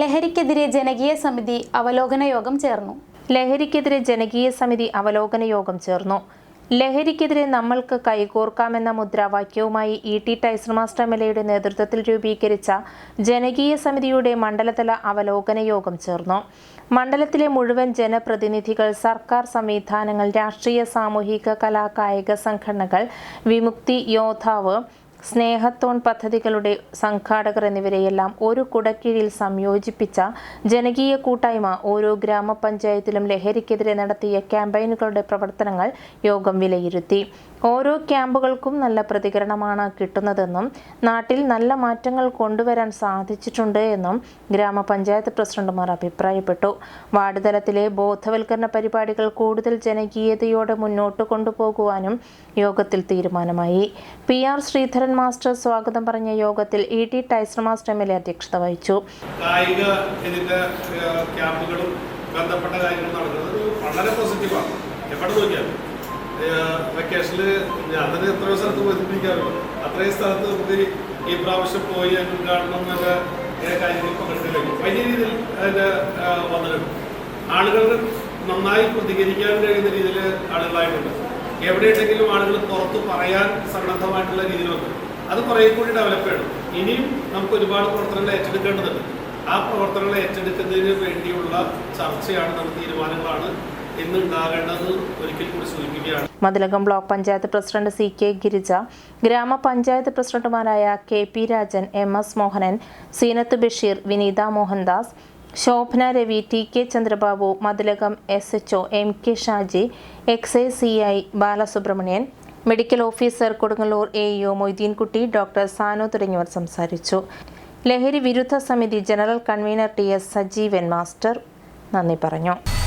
ലഹരിക്കെതിരെ ജനകീയ സമിതി അവലോകന യോഗം ചേർന്നു. ലഹരിക്കെതിരെ ജനകീയ സമിതി അവലോകന യോഗം ചേർന്നു. ലഹരിക്കെതിരെ നമ്മൾക്ക് കൈകോർക്കാമെന്ന മുദ്രാവാക്യവുമായി E T Taison master M L എയുടെ നേതൃത്വത്തിൽ രൂപീകരിച്ച ജനകീയ സമിതിയുടെ മണ്ഡലതല അവലോകന യോഗം ചേർന്നു. മണ്ഡലത്തിലെ മുഴുവൻ ജനപ്രതിനിധികൾ സർക്കാർ സംവിധാനങ്ങൾ രാഷ്ട്രീയ സാമൂഹിക കലാ കായിക സംഘടനകൾ വിമുക്തി യോദ്ധാവ് സ്നേഹത്തോൺ പദ്ധതികളുടെ സംഘാടകർ എന്നിവരെയെല്ലാം ഒരു കുടക്കീഴിൽ സംയോജിപ്പിച്ച ജനകീയ കൂട്ടായ്മ ഓരോ ഗ്രാമപഞ്ചായത്തിലും ലഹരിക്കെതിരെ നടത്തിയ ക്യാമ്പയിനുകളുടെ പ്രവർത്തനങ്ങൾ യോഗം വിലയിരുത്തി. ഓരോ ക്യാമ്പുകൾക്കും നല്ല പ്രതികരണമാണ് കിട്ടുന്നതെന്നും നാട്ടിൽ നല്ല മാറ്റങ്ങൾ കൊണ്ടുവരാൻ സാധിച്ചിട്ടുണ്ട് എന്നും ഗ്രാമപഞ്ചായത്ത് പ്രസിഡന്റുമാർ അഭിപ്രായപ്പെട്ടു. വാർഡ് തലത്തിലെ ബോധവൽക്കരണ പരിപാടികൾ കൂടുതൽ ജനകീയതയോടെ മുന്നോട്ട് കൊണ്ടുപോകുവാനും യോഗത്തിൽ തീരുമാനമായി. പി ആർ ശ്രീധരൻ മാസ്റ്റർ സ്വാഗതം പറഞ്ഞ യോഗത്തിൽ E T Taison master M L A അധ്യക്ഷത വഹിച്ചു. കായിക ഇതിന്റെ ക്യാമ്പുകളും ബന്ധപ്പെട്ട കാര്യങ്ങളും നടക്കുന്നത് വളരെ പോസിറ്റീവാണ് എവിടെ നോക്കിയാലും. വെക്കേഷനിൽ ഞാൻ തന്നെ എത്രയോ സ്ഥലത്ത് പോയിരിക്കാറുള്ളൂ അത്രയും സ്ഥലത്ത് നമുക്ക് ഈ പ്രാവശ്യം പോയി ഉദ്ഘാടനം എന്നൊക്കെ കാര്യങ്ങൾ പങ്കെടുത്തില്ലെങ്കിൽ വലിയ രീതിയിൽ അതിന്റെ വന്നിട്ടുണ്ട്. ആളുകൾ നന്നായി പ്രതികരിക്കാൻ കഴിയുന്ന രീതിയിൽ ആളുകളായിട്ടുണ്ട്. എവിടെയുണ്ടെങ്കിലും ആളുകൾ പുറത്ത് പറയാൻ സന്നദ്ധമായിട്ടുള്ള രീതിയിലൊക്കെ. അത് കുറേ കൂടി ഡെവലപ്പ് ചെയ്യണം. ഇനിയും നമുക്ക് ഒരുപാട് പ്രവർത്തനങ്ങൾ ഏറ്റെടുക്കേണ്ടതുണ്ട്. ആ പ്രവർത്തനങ്ങൾ ഏറ്റെടുക്കുന്നതിന് വേണ്ടിയുള്ള ചർച്ചയാണ് നമുക്ക് തീരുമാനങ്ങളാണ് Mathilakam block panchayat president C K Girija ഗ്രാമപഞ്ചായത്ത് പ്രസിഡന്റുമാരായ K P Rajan M S Mohanan Seenath Basheer Vineetha Mohandas Shobhana Ravi T. K. Chandrababu Mathilakam S. H. O. M. K. Shaji X. A. C. I. Balasubramanian medical officer Kodungallur A. O. Moideenkutty doctor Sanu തുടങ്ങിയവർ സംസാരിച്ചു. ലഹരി വിരുദ്ധ സമിതി general convener T. S. Sajeevan master നന്ദി പറഞ്ഞു.